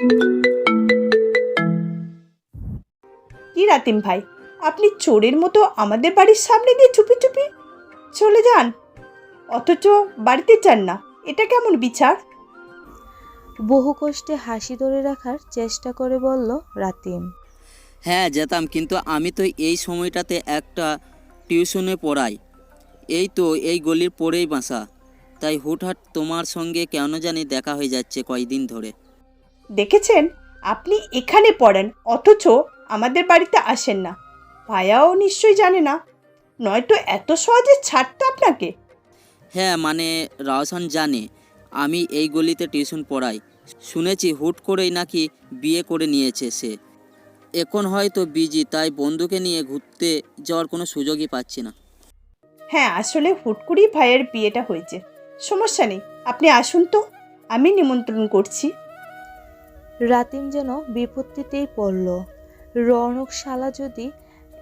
কি রাতিম ভাই আপনি চোরের মতো আমাদের বাড়ির সামনে দিয়ে চুপি চুপি চলে যান? অথচ বাড়িতে চান না এটা কেমন বিচার? বহু কষ্টে হাসি ধরে রাখার চেষ্টা করে বলল রাতিম। হ্যাঁ যেতাম কিন্তু আমি তো এই সময়টাতে একটা টিউশনে পড়াই। এই তো এই গলির পরেই বাসা। তাই হুটহাট তোমার সঙ্গে কেন জানি দেখা হয়ে যাচ্ছে কয়েকদিন ধরে। দেখেছেন? আপনি এখানে পড়েন অথচ আমাদের বাড়িতে আসেন না। ভায়াও নিশ্চয়ই জানে না। নয়তো এত সহজে ছাড়তো আপনাকে? হ্যাঁ মানে রাওসান জানে। আমি এই গলিতে টিউশন পড়াই। শুনেছি হুট করেই নাকি বিয়ে করে নিয়েছে সে। এখন হয়তো বিজি তাই বন্ধুকে নিয়ে ঘুরতে যাওয়ার কোনো সুযোগই পাচ্ছি না। হ্যাঁ আসলে হুট করেই ভাইয়ের বিয়েটা হয়েছে। সমস্যা নেই আপনি আসুন তো। আমি নিমন্ত্রণ করছি। রাতিম যেন বিপত্তিতেই পড়ল। রৌনকশালা যদি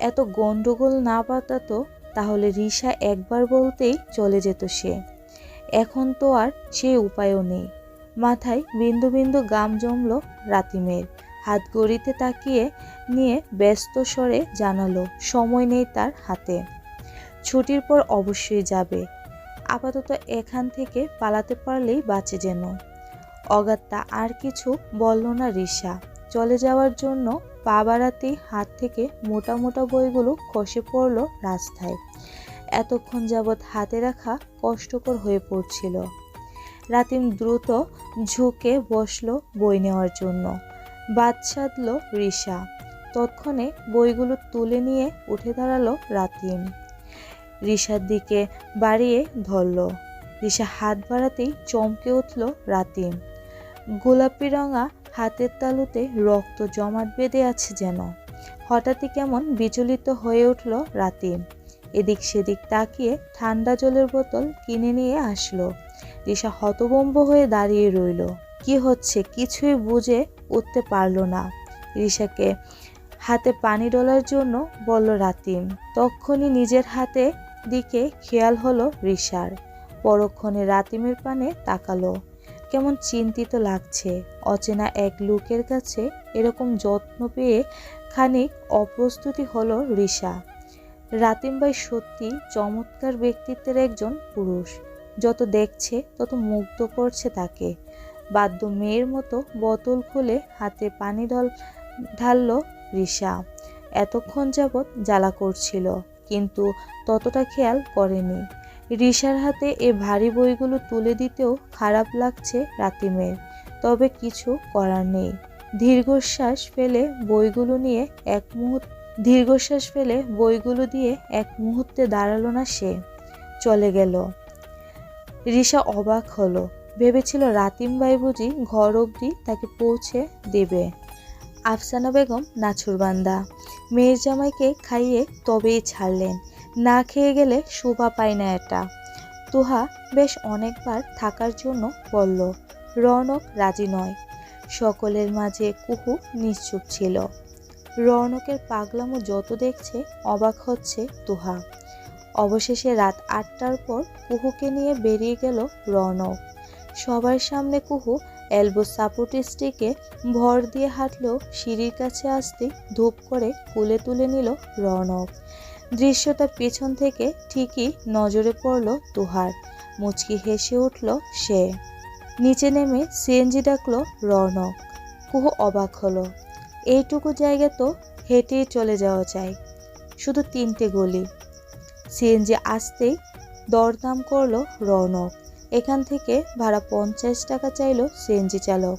এত গন্ডগোল না পাতাতো, তাহলে রিসা একবার বলতেই চলে যেত সে। এখন তো আর সে উপায়ও নেই। মাথায় বিন্দু বিন্দু গাম জমল রাতিমের। হাত গড়িতে তাকিয়ে নিয়ে ব্যস্ত স্বরে জানালো, সময় নেই তার হাতে। ছুটির পর অবশ্যই যাবে। আপাতত এখান থেকে পালাতে পারলেই বাঁচে যেন। অগাত্তা, আর কিছু বলল না রিসা। চলে যাওয়ার জন্য পা বাড়াতেই হাত থেকে মোটা মোটা বইগুলো খসে পড়ল রাস্তায়। এতক্ষণ যাবৎ হাতে রাখা কষ্টকর হয়ে পড়ছিল। রাতিম দ্রুত ঝুঁকে বসল বই নেওয়ার জন্য। বাদ সাধল রিসা। তৎক্ষণে বইগুলো তুলে নিয়ে উঠে দাঁড়াল রাতিম। রিসার দিকে বাড়িয়ে ধরল। রিসা হাত বাড়াতেই চমকে উঠল রাতিম। গোলাপি রঙা হাতের তালুতে রক্ত জমাট বেঁধে আছে যেন। হঠাৎই কেমন বিচলিত হয়ে উঠল রাতিম এদিক সেদিক তাকিয়ে ঠান্ডা জলের বোতল কিনে নিয়ে আসলো। রিসা হতবম্ব হয়ে দাঁড়িয়ে রইল। কি হচ্ছে কিছুই বুঝে উঠতে পারল না। রিসাকে হাতে পানি ডলার জন্য বলল রাতিম তখনই নিজের হাতে দিকে খেয়াল হলো রিসার পরক্ষণে রাতিমের পানে তাকালো। কেমন চিন্তিত লাগছে। অচেনা এক লোকের কাছে এরকম যত্ন পেয়ে খানিক অপ্রস্তুতি হলো রিসা রাতিম ভাই সত্যি চমৎকার ব্যক্তিত্বের একজন পুরুষ। যত দেখছে, তত মুগ্ধ করছে তাকে। বাদ্য মেয়ের মতো বোতল খুলে হাতে পানি ঢল, ঢাললো রিসা এতক্ষণ যাবৎ জ্বালা করছিল, কিন্তু ততটা খেয়াল করেনি। রিসার হাতে এ ভারী বইগুলো তুলে দিতেও খারাপ লাগছে রাতিমের, তবে কিছু করার নেই। দীর্ঘশ্বাস ফেলে বইগুলো নিয়ে এক মুহূর্ত, দীর্ঘশ্বাস ফেলে বইগুলো দিয়ে এক মুহূর্তে দাঁড়াল না সে, চলে গেল। রিসা অবাক হলো, ভেবেছিল রাতিম বাই বুঝি ঘর অবধি তাকে পৌঁছে দেবে। আফসানা বেগম নাছুরবান্দা মেয়ের জামাইকে খাইয়ে তবেই ছাড়লেন। না খেয়ে গেলে শোভা পায় না এটা। তুহা বেশ অনেকবার থাকার জন্য বলল, রৌনক রাজি নয়। সকলের মাঝে কুহু নিশ্চুপ ছিল। রৌনকের পাগলামো যত দেখছে অবাক হচ্ছে তুহা। অবশেষে রাত আটটার পর কুহুকে নিয়ে বেরিয়ে গেল রৌনক। সবার সামনে কুহু এলবো সাপোর্ট স্টিকে ভর দিয়ে হাঁটলেও সিঁড়ির কাছে আসতে ধূপ করে কুলে তুলে নিল রৌনক। দৃশ্যটা পেছন থেকে ঠিকই নজরে পড়ল তুহার। মুচকি হেসে উঠল সে। নিচে নেমে সিএনজি ডাকলো রৌনক। কুহু অবাক হলো। এইটুকু জায়গা তো হেঁটেই চলে যাওয়া যায় শুধু তিনটে গলি। সিএনজি আসতেই দরদাম করল রৌনক। এখান থেকে ভাড়া পঞ্চাশ টাকা চাইলো সিএনজি চালক।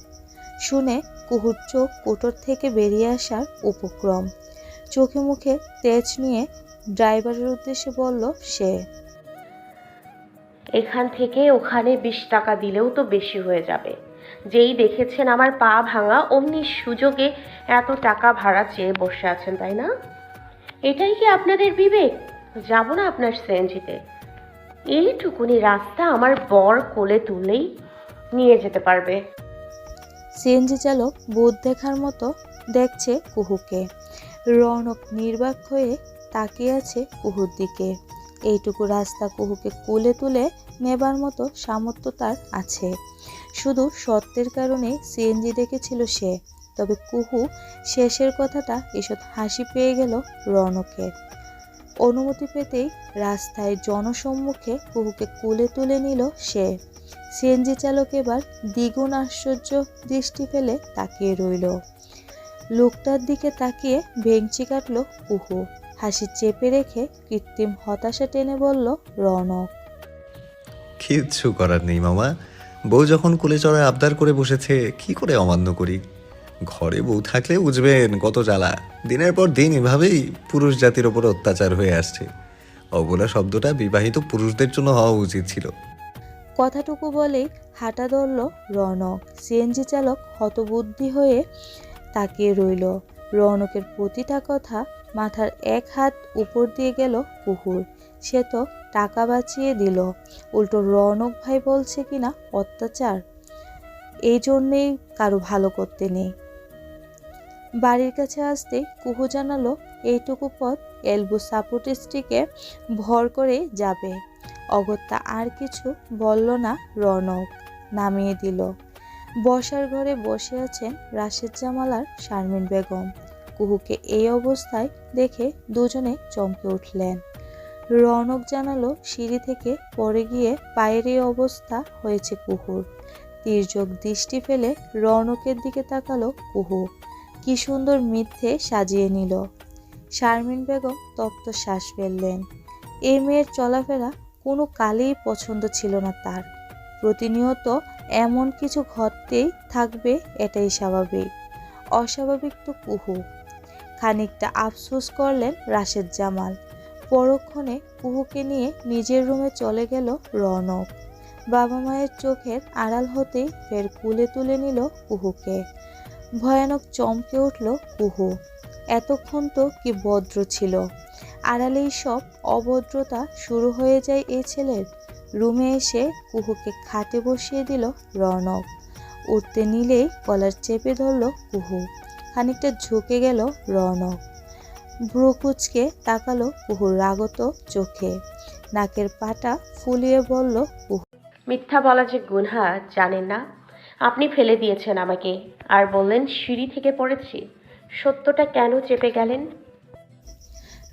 শুনে কুহুর চোখ কোটর থেকে বেরিয়ে আসার উপক্রম। চোখে মুখে তেজ নিয়ে ড্রাইভারের উদ্দেশ্যে বলল সে। এখান থেকে ওখানে বিশ টাকা দিলেও তো বেশি হয়ে যাবে। যেই দেখেছেন আমার পা ভাঙা অমনি সুযোগে এত টাকা ভাড়া চেয়ে বসে আছেন তাই না? এটাই কি আপনাদের বিবেক? যাব না আপনার সিএনজিতে। এইটুকুনি রাস্তা আমার বর কোলে তুলেই নিয়ে যেতে পারবে। সিএনজি চালক বোধ দেখার মতো দেখছে কুহুকে। রৌনক নির্বাক হয়ে তাকিয়ে আছে কুহুর দিকে। এইটুকু রাস্তা কুহুকে কোলে তুলে নেবার মতো সামর্থ্য তার আছে। শুধু সত্যের কারণে সিএনজি ডেকেছিল সে, তবে কুহু শেষের কথাটা এসব হাসি পেয়ে গেল রনকের অনুমতি পেতেই রাস্তায় জনসম্মুখে কুহুকে কোলে তুলে নিল সে। সিএনজি চালক এবার দ্বিগুণ আশ্চর্য দৃষ্টি ফেলে তাকিয়ে রইল। লোকটার দিকে তাকিয়ে ভেঙচি কাটল কুহু। হাসি চেপে রেখে কৃত্রিম হতাশা টেনে বলল রনক। কিচ্ছু করার নেই মামা। বউ যখন কুলে চড়ায় আবদার করে বসেছে কি করে অমান্য করি? ঘরে বউ থাকলে বুঝবেন কত জ্বালা। দিনের পর দিন এভাবেই পুরুষ জাতির ওপর অত্যাচার হয়ে আসছে। অবলা শব্দটা বিবাহিত পুরুষদের জন্য হওয়া উচিত ছিল। কথাটুকু বলেই হাঁটা ধরল রনক। সিএনজি চালক হতবুদ্ধি হয়ে তাকিয়ে রইল। রনকের প্রতিটা কথা মাথার এক হাত উপর দিয়ে গেল কুহুর। সে তো টাকা বাঁচিয়ে দিল। উল্টো রনক ভাই বলছে কিনা অত্যাচার? এই জন্যেই কারও ভালো করতে নেই। বাড়ির কাছে আসতে কুহু জানালো, এইটুকু পথ এলবো সাপোর্ট ভর করে যাবে। অগত্যা আর কিছু বলল না রনক, নামিয়ে দিল। বসার ঘরে বসে আছেন রাশেদ জামালার শারমিন বেগম। কুহুকে এই অবস্থায় দেখে দুজনে চমকে উঠলেন। রনক জানালো, সিঁড়ি থেকে পড়ে গিয়ে পায়ের এই অবস্থা হয়েছে কুহুর। তির্যক দৃষ্টি ফেলে রনকের দিকে তাকালো কুহু। কি সুন্দর মিথ্যে সাজিয়ে নিল। শারমিন বেগম তপ্ত শ্বাস ফেললেন। এই মেয়ের চলাফেরা কোনো কালেই পছন্দ ছিল না তার। প্রতিনিয়ত এমন কিছু ঘটতেই থাকবে, এটাই স্বাভাবিক। অস্বাভাবিক তো কুহু। খানিকটা আফসোস করলেন রাশেদ জামাল। পরক্ষণে কুহুকে নিয়ে নিজের রুমে চলে গেল রনক বাবা মায়ের চোখের আড়াল হতেই ফের কুলে তুলে নিল কুহুকে। ভয়ানক চমকে উঠল কুহু। এতক্ষণ তো কি ভদ্র ছিল। আড়ালেই সব অভদ্রতা শুরু হয়ে যায় এই ছেলের। রুমে এসে কুহুকে খাটে বসিয়ে দিল রনক উঠতে নিলেই কলার চেপে ধরল কুহু। খানিকটা ঝুঁকে গেল রনক। ভ্রুকুচকে তাকালো কুহুর রাগত চোখে। নাকের পাটা ফুলিয়ে বলল কুহু মিথ্যা বলা যে গুনহা জানেন না। আপনি ফেলে দিয়েছেন আমাকে। আর বললেন সিঁড়ি থেকে পড়েছি। সত্যটা কেন চেপে গেলেন?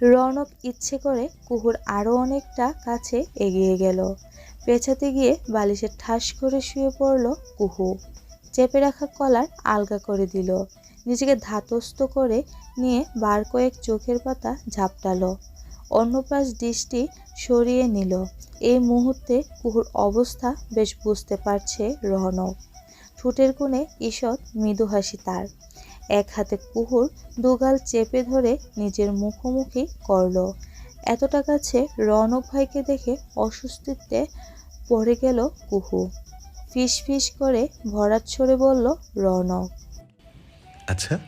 রনক ইচ্ছে করে কুহুর আরও অনেকটা কাছে এগিয়ে গেল। পেছাতে গিয়ে বালিশে ঠাস করে শুয়ে পড়ল কুহু। চেপে রাখা কলার আলগা করে দিল। নিজেকে ধাতস্থ করে নিয়ে বার কয়েক চোখের পাতা ঝাপটালো। অন্য পাশ দৃষ্টি সরিয়ে নিল। এই মুহূর্তে কুহুর অবস্থা বেশ বুঝতে পারছে রহনক ঠোঁটের কোণে ঈষৎ মৃদু হাসি তার। এক হাতে কুহুর দুগাল চেপে ধরে নিজের মুখোমুখি করল। এতটা কাছে রনক ভাইকে দেখে অস্বস্তিতে পড়ে গেল কুহু। ফিস ফিস করে ভরাট ছড়ে বলল, রনক আচ্ছা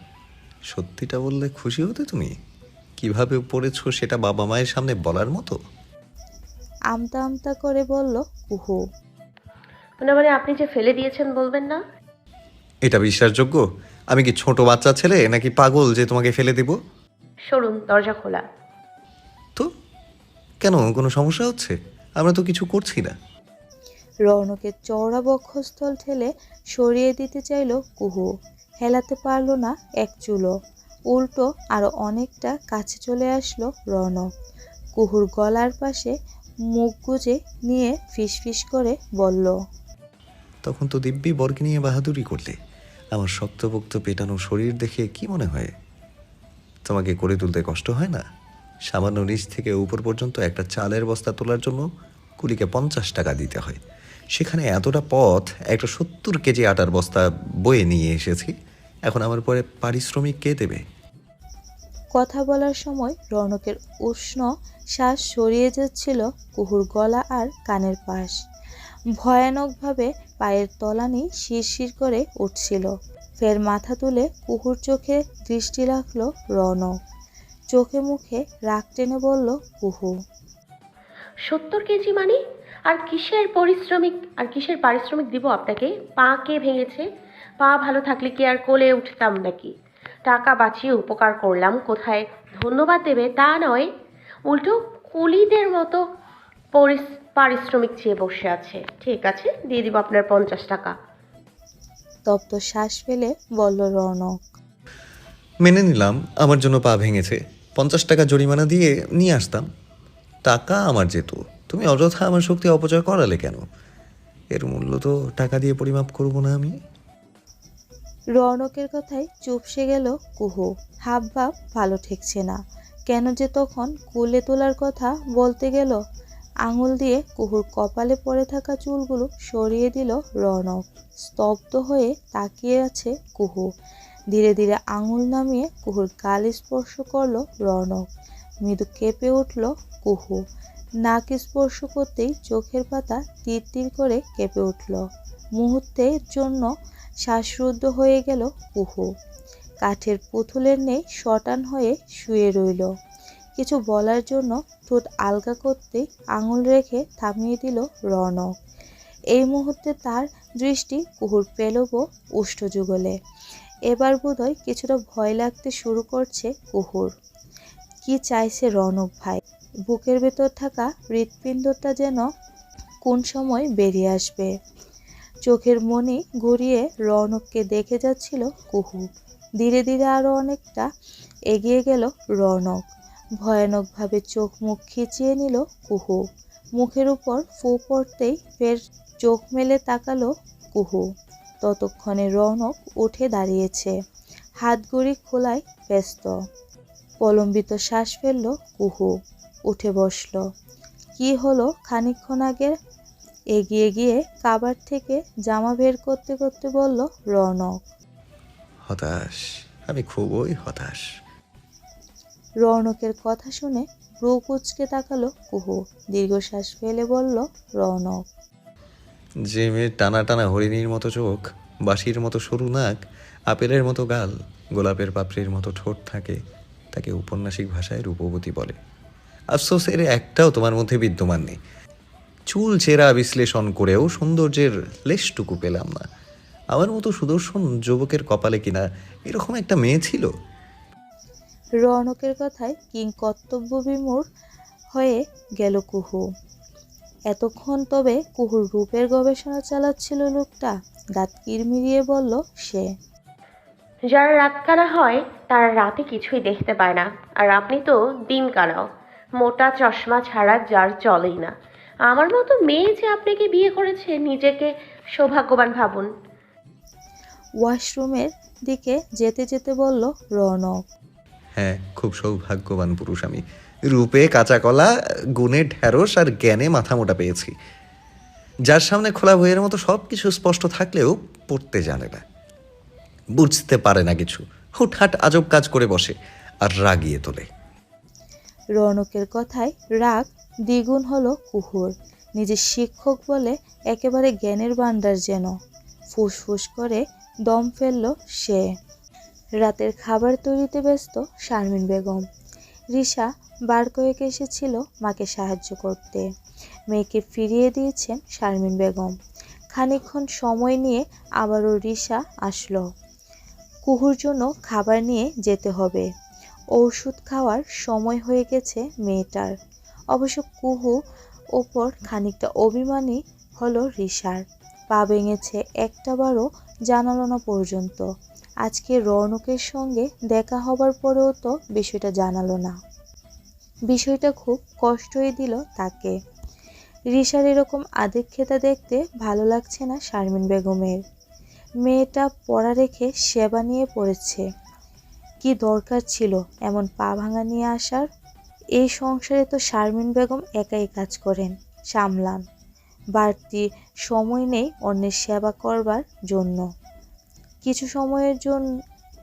সত্যিটা বললে খুশি হতে তুমি? কীভাবে পড়েছো সেটা বাবা মায়ের সামনে বলার মতো? আমতা আমতা করে বলল কুহু মানে মানে আপনি যে ফেলে দিয়েছেন বলবেন না? এটা বিশ্বাসযোগ্য? আমি কি ছোট বাচ্চা ছেলে নাকি পাগল যে তোমাকে ফেলে দিব? সরুন দরজা খোলা। তো? কেন কোনো সমস্যা হচ্ছে? আমরা তো কিছু করছি না। রৌনকের চওড়া বক্ষস্থল ঠেলে সরিয়ে দিতে চাইল কুহু। হেলাতে পারল না এক চুলো। উল্টো আরও অনেকটা কাছে চলে আসলো রনক। কুহুর গলার পাশে মুখ গুজে নিয়ে ফিসফিস করে বলল, তখন তো দিব্যি বর্গে নিয়ে বাহাদুরি করলে। আমার শক্তপোক্ত পেটানো শরীর দেখে কি মনে হয়? তোমাকে করে তুলতে কষ্ট হয় না? সামান্য নিচ থেকে উপর পর্যন্ত একটা চালের বস্তা তোলার জন্য কুলিকে পঞ্চাশ টাকা দিতে হয়। সেখানে এতটা পথ একটা সত্তর কেজি আটার বস্তা বয়ে নিয়ে এসেছি। এখন আমার পরে পারিশ্রমিক কে দেবে? কথা বলার সময় রৌনকের উষ্ণ শ্বাস সরিয়ে যাচ্ছিল কুহুর গলা আর কানের পাশ। ভয়ানকভাবে পায়ের তলানি শিরশির করে উঠছিল। ফের মাথা তুলে কুহুর চোখে দৃষ্টি রাখল রনক। চোখে মুখে রাগ টেনে বলল কুহু। সত্তর কেজি মানে? আর কিসের পরিশ্রমিক আর কিসের পারিশ্রমিক দিব আপনাকে? পা কে ভেঙেছে? পা ভালো থাকলে কি আর কোলে উঠতাম নাকি? টাকা বাঁচিয়ে উপকার করলাম কোথায়? ধন্যবাদ দেবে তা নয়। উল্টো কুলিদের মতো পরিস- পারিশ্রমিক চেয়ে বসে আছে। ঠিক আছে দিয়ে দিব আপনার পঞ্চাশ টাকা। তপ্ত শ্বাস ফেলে বলল রনক। মেনে নিলাম আমার জন্য পা ভেঙেছে। পঞ্চাশ টাকা জরিমানা দিয়ে নিয়ে আসতাম। টাকা আমার যেত। তুমি অযথা আমার শক্তি অপচয় করালে কেন? এর মূল্য তো টাকা দিয়ে পরিমাপ করব না আমি। রৌনকের কথায় চুপসে গেল কুহু। হাব ভাব ভালো ঠেকছে না। কেন যে তখন কুলে তোলার কথা বলতে গেল, আঙুল দিয়ে কুহুর কপালে পড়ে থাকা চুলগুলো সরিয়ে দিল রৌনক। স্তব্ধ হয়ে তাকিয়ে আছে কুহু। ধীরে ধীরে আঙুল নামিয়ে কুহুর গাল স্পর্শ করল রৌনক। মৃদু কেঁপে উঠল কুহু। নাক স্পর্শ করতেই চোখের পাতা তীর তীর করে কেঁপে উঠল। মুহূর্তের জন্য শ্বাসরুদ্ধ হয়ে গেল কুহু। কাঠের পুতুলের নেই শটান হয়ে শুয়ে রইল। কিছু বলার জন্য ঠোঁট আলগা করতে আঙুল রেখে থামিয়ে দিল রনক। এই মুহূর্তে তার দৃষ্টি কুহুর পেলব উষ্ঠ যুগলে। এবার বোধহয় কিছুটা ভয় লাগতে শুরু করছে কুহুর। কি চাইছে রনক ভাই? বুকের ভেতর থাকা হৃৎপিণ্ডটা যেন কোন সময় বেরিয়ে আসবে? চোখের মনি ঘুরিয়ে রৌনককে দেখে যাচ্ছিল কুহু। ধীরে ধীরে আরও অনেকটা এগিয়ে গেল রৌনক। ভয়ানকভাবে চোখ মুখ খিচিয়ে নিল কুহু। মুখের উপর ফু পড়তেই ফের চোখ মেলে তাকালো কুহু। ততক্ষণে রৌনক উঠে দাঁড়িয়েছে। হাত হাতগুড়ি খোলায় ব্যস্ত। প্রলম্বিত শ্বাস ফেলল কুহু। উঠে বসল। কি হলো খানিকক্ষণ আগে এগিয়ে গিয়ে কাবার থেকে জামা বের করতে করতে বলল রনক। হতাশ? আমি খুবই হতাশ। রৌনকের কথা শুনে ব্রু কুচকে তাকালো কুহু। দীর্ঘশ্বাস ফেলে বলল রৌনক। যে মেয়ের টানা টানা হরিণীর মতো চোখ বাঁশির মতো সরু নাক আপেলের মতো গাল গোলাপের পাপড়ির মতো ঠোঁট থাকে তাকে উপন্যাসিক ভাষায় রূপবতী বলে। আফসোস এর একটাও তোমার মধ্যে বিদ্যমান নেই। চুল চেরা বিশ্লেষণ করেও সৌন্দর্যের লেশটুকু পেলাম না। আমার মতো সুদর্শন যুবকের কপালে কিনা এরকম একটা মেয়ে ছিল? রৌনকের কথায় কিং কর্তব্য বিমূর হয়ে গেল কুহু। এতক্ষণ তবে কুহুর রূপের গবেষণা চালাচ্ছিল লোকটা দাঁত কিরমিরিয়ে বলল সে। যারা রাত কানা হয় তারা রাতে কিছুই দেখতে পায় না। আর আপনি তো দিন কানাও মোটা চশমা ছাড়া যার চলেই না। আমার মতো মেয়ে যে আপনাকে বিয়ে করেছে নিজেকে সৌভাগ্যবান ভাবুন। ওয়াশরুমের দিকে যেতে যেতে বলল রনক। হ্যাঁ খুব সৌভাগ্যবান পুরুষ আমি। রূপে কাঁচা কলা গুণে ঢ্যাঁড়স আর জ্ঞানে মাথা মোটা পেয়েছি। যার সামনে খোলা বইয়ের মতো সব কিছু স্পষ্ট থাকলেও পড়তে জানে না। বুঝতে পারে না কিছু। হুটহাট আজব কাজ করে বসে আর রাগিয়ে তোলে। রৌনকের কথায় রাগ দ্বিগুণ হলো কুহুর। নিজের শিক্ষক বলে একেবারে জ্ঞানের ভাণ্ডার যেন। ফুসফুস করে দম ফেলল সে। রাতের খাবার তৈরিতে ব্যস্ত শারমিন বেগম। রিসা বার কয়েক এসেছিল মাকে সাহায্য করতে। মেয়েকে ফিরিয়ে দিয়েছেন শারমিন বেগম। খানিকক্ষণ সময় নিয়ে আবারও রিসা আসলো। কুহুর জন্য খাবার নিয়ে যেতে হবে। ওষুধ খাওয়ার সময় হয়ে গেছে মেয়েটার। অবশ্য কুহু ওপর খানিকটা অভিমানী হলো রিসার পা ভেঙেছে একটাবারও জানালো না পর্যন্ত। আজকে রৌনকের সঙ্গে দেখা হবার পরেও তো বিষয়টা জানালো না। বিষয়টা খুব কষ্টই দিল তাকে। রিসার এরকম আদিক্ষেতা দেখতে ভালো লাগছে না শারমিন বেগমের। মেয়েটা পড়া রেখে সেবা নিয়ে পড়েছে। কি দরকার ছিল এমন পা ভাঙা নিয়ে আসার? এই সংসারে তো শারমিন বেগম একাই কাজ করেন, সামলান। বাড়তি সময় নেই অন্যের সেবা করবার জন্য। কিছু সময়ের জন্য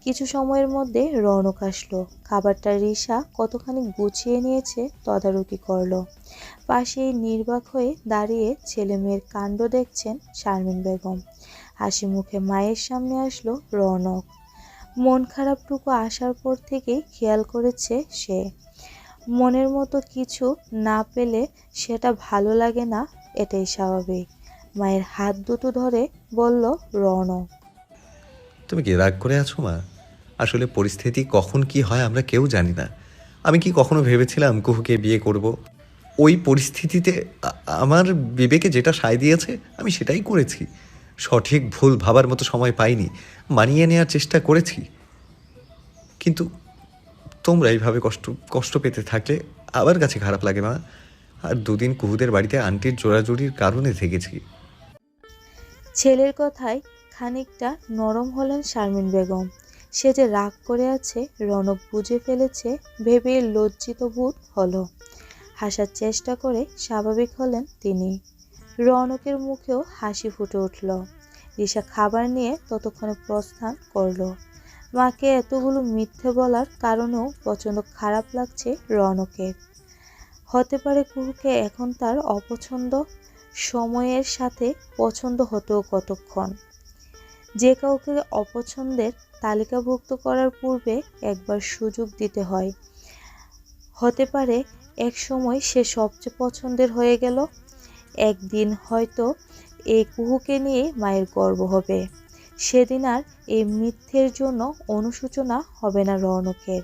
কিছু সময়ের মধ্যে রৌনক আসলো। খাবারটা রিসা কতখানি গুছিয়ে নিয়েছে তদারকি করল। পাশেই নির্বাক হয়ে দাঁড়িয়ে ছেলে মেয়ের কাণ্ড দেখছেন শারমিন বেগম। হাসি মুখে মায়ের সামনে আসলো রৌনক মন খারাপটুকু আসার পর থেকেই খেয়াল করেছে সে। মনের মতো কিছু না পেলে সেটা ভালো লাগে না, এটাই স্বাভাবিক। মায়ের হাত দুটো ধরে বলল রৌনক তুমি কি রাগ করে আছো, মা? আসলে পরিস্থিতি কখন কি হয় আমরা কেউ জানি না। আমি কি কখনো ভেবেছিলাম কুহুকে বিয়ে করব? ওই পরিস্থিতিতে আমার বিবেকে যেটা সায় দিয়েছে, আমি সেটাই করেছি। সঠিক ভুল ভাবার মতো সময় পাইনি, মানিয়ে নেওয়ার চেষ্টা করেছি। কিন্তু তোমরা এইভাবে কষ্ট কষ্ট পেতে থাকলে আবার কাছে খারাপ লাগে না আর দুদিন কুহুদের বাড়িতে আন্টির জোড়াজুড়ির কারণে থেকেছি। ছেলের কথায় খানিকটা নরম হলেন শারমিন বেগম। সে যে রাগ করে আছে রনক বুঝে ফেলেছে, ভেবে লজ্জিত বোধ হলো। হাসার চেষ্টা করে স্বাভাবিক হলেন তিনি। রনকের মুখেও হাসি ফুটে উঠল। রিসা খাবার নিয়ে ততক্ষণে প্রস্থান করল। মাকে এতগুলো মিথ্যে বলার কারণেও প্রচণ্ড খারাপ লাগছে রনকের। হতে পারে কুহুকে এখন তার অপছন্দ সময়ের সাথে পছন্দ হতেও কতক্ষণ। যে কাউকে অপছন্দের তালিকাভুক্ত করার পূর্বে একবার সুযোগ দিতে হয়। হতে পারে এক সময় সে সবচেয়ে পছন্দের হয়ে গেল। একদিন হয়তো এই কুহুকে নিয়ে মায়ের গর্ব হবে। সেদিন আর এই মিথ্যের জন্য অনুশোচনা হবে না রৌনকের।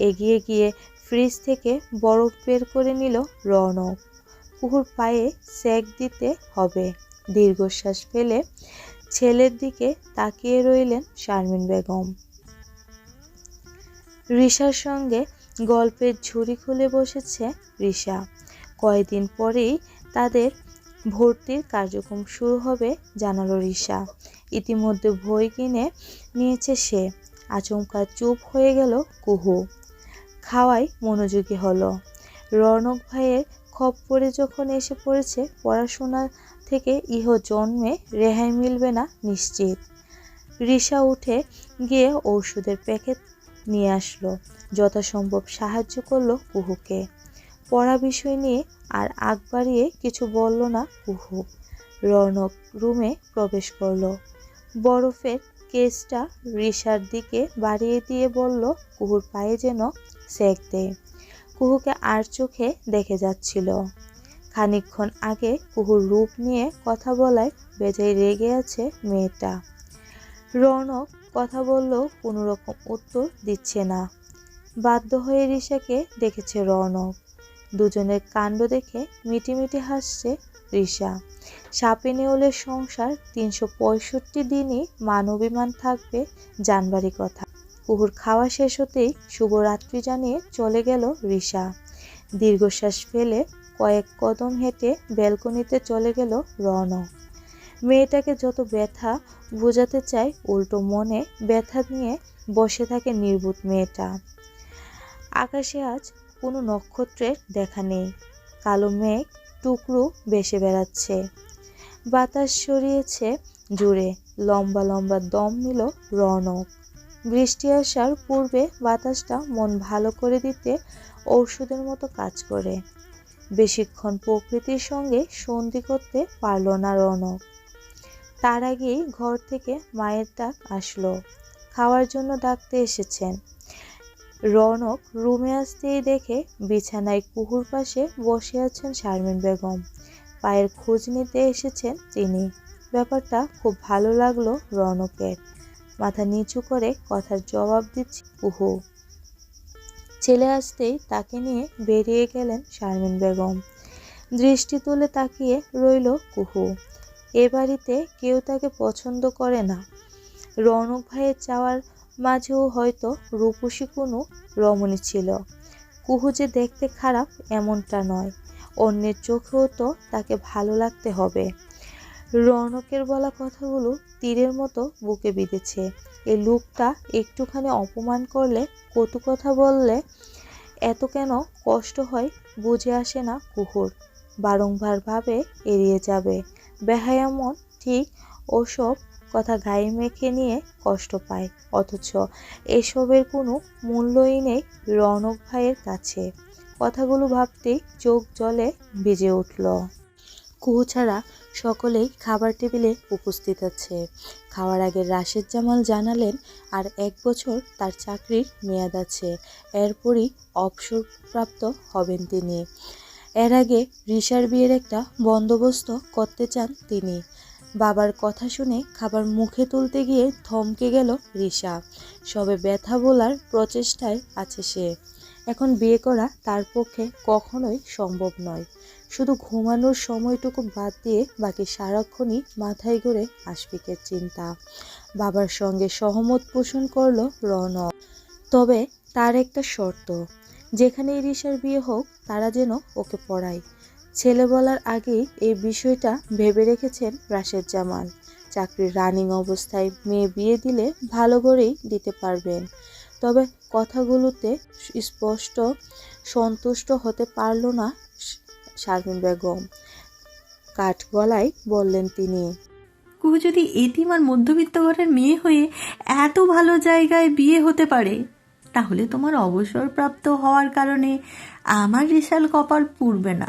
এগিয়ে গিয়ে ফ্রিজ থেকে বরফ বের করে নিল রৌনক। কুহুর পায়ে সেক দিতে হবে। দীর্ঘশ্বাস ফেলে ছেলের দিকে তাকিয়ে রইলেন শারমিন বেগম। রিশার সঙ্গে গল্পের ঝুড়ি খুলে বসেছে রিশা। কয়েকদিন পরেই তাদের ভর্তির কার্যক্রম শুরু হবে জানালো রিসা ইতিমধ্যে বই কিনে নিয়েছে সে। আচমকা চুপ হয়ে গেল কুহু। খাওয়াই মনোযোগী হলো। রনক ভাইয়ের খপ্পরে যখন এসে পড়েছে, পড়াশোনা থেকে ইহ জন্মে রেহাই মিলবে না নিশ্চিত। রিসা উঠে গিয়ে ঔষধের প্যাকেট নিয়ে আসলো। যথাসম্ভব সাহায্য করল কুহুকে। পড়া বিষয় নিয়ে আর আগ বাড়িয়ে কিছু বলল না কুহু। রনক রুমে প্রবেশ করল। বরফের কেসটা রিসার দিকে বাড়িয়ে দিয়ে বলল, কুহুর পায়ে যেন সেক দেয় কুহুকে আর চোখে দেখে যাচ্ছিল। খানিকক্ষণ আগে কুহুর রূপ নিয়ে কথা বলায় বেজায় রেগে আছে মেয়েটা। রনক কথা বললেও কোনো রকম উত্তর দিচ্ছে না। বাধ্য হয়ে রিসাকে দেখেছে রনক। দুজনের কাণ্ড দেখে মিটিমিটি হাসছে রিসা সাপে নেওলের সংসার তিনশো পঁয়ষট্টি দিনই মানবিমান থাকবে জানবারি কথা। কুহুর খাওয়া শেষ হতেই শুভরাত্রি জানিয়ে চলে গেল রিসা দীর্ঘশ্বাস ফেলে কয়েক কদম হেঁটে ব্যালকনিতে চলে গেল রনক মেয়েটাকে যত ব্যথা বোঝাতে চায় উল্টো মনে ব্যথা নিয়ে বসে থাকে নির্বুত মেয়েটা। আকাশে আজ কোনো নক্ষত্রের দেখা নেই। কালো মেঘ টুকরো বেসে বেড়াচ্ছে। বাতাস সরিয়েছে জুড়ে লম্বা লম্বা দম নিল রনক। বৃষ্টি আসার পূর্বে বাতাসটা মন ভালো করে দিতে ঔষধের মতো কাজ করে। বেশিক্ষণ প্রকৃতির সঙ্গে সন্ধি করতে পারল না রনক। তার আগেই ঘর থেকে মায়ের ডাক আসলো। খাওয়ার জন্য ডাকতে এসেছেন। রনক রুমে আসতেই দেখে বিছানায় কুহুর পাশে বসে আছেন শারমিন বেগম। পায়ের খোঁজ নিতে এসেছেন তিনি। ব্যাপারটা খুব ভালো লাগল রনকের। মাথা নিচু করে কথার জবাব দিচ্ছে কুহু। ছেলে আসতেই তাকে নিয়ে বেরিয়ে গেলেন শারমিন বেগম। দৃষ্টি তুলে তাকিয়ে রইল কুহু। এ বাড়িতে কেউ তাকে পছন্দ করে না। রনক ভাইয়ের চাওয়ার মাঝেও হয়তো রূপসী কোনো রমণী ছিল। কুহু যে দেখতে খারাপ এমনটা নয়। অন্যের চোখেও তো তাকে ভালো লাগতে হবে। রনকের বলা কথাগুলো তীরের মতো বুকে বিঁধেছে। এই লোকটা একটুখানি অপমান করলে, কটু কথা বললে এত কেন কষ্ট হয় বুঝে আসে না কুহুর। বারংবার ভাবে এড়িয়ে যাবে। বেহায়া মন ঠিক ওসব কথা গায়ে মেখে নিয়ে কষ্ট পায়। অথচ এসবের কোনো মূল্যই নেই রনক ভাইয়ের কাছে। কথাগুলো ভাবতেই চোখ জলে ভিজে উঠল। কুহু ছাড়া সকলেই খাবার টেবিলে উপস্থিত আছে। খাওয়ার আগে রাশেদ জামাল জানালেন, আর এক বছর তার চাকরির মেয়াদ আছে। এরপরই অবসরপ্রাপ্ত হবেন তিনি। এর আগে রিশার বিয়ের একটা বন্দোবস্ত করতে চান তিনি। বাবার কথা শুনে খাবার মুখে তুলতে গিয়ে থমকে গেল রিশা। সবে ব্যথা বলার প্রচেষ্টায় আছে সে। এখন বিয়ে করা তার পক্ষে কখনোই সম্ভব নয়। শুধু ঘুমানোর সময়টুকু বাদ দিয়ে বাকি সারাক্ষণই মাথায় ঘুরে আশফিকের চিন্তা। বাবার সঙ্গে সহমত পোষণ করল রনক। তবে তার একটা শর্ত যেখানে ইরিশার বিয়ে হোক, তারা যেন ওকে পড়ায়। ছেলে বলার আগেই এই বিষয়টা ভেবে রেখেছেন রাশেদ জামান চাকরির রানিং অবস্থায় মেয়ে বিয়ে দিলে ভালো করেই দিতে পারবেন। তবে কথাগুলোতে স্পষ্ট সন্তুষ্ট হতে পারল না শারমিন বেগম। কাঠ গলায় বললেন তিনি কুহু যদি এতিম আর মধ্যবিত্ত ঘরের মেয়ে হয়ে এত ভালো জায়গায় বিয়ে হতে পারে, তাহলে তোমার অবসরপ্রাপ্ত হওয়ার কারণে আমার বিশাল কপাল পুড়বে না।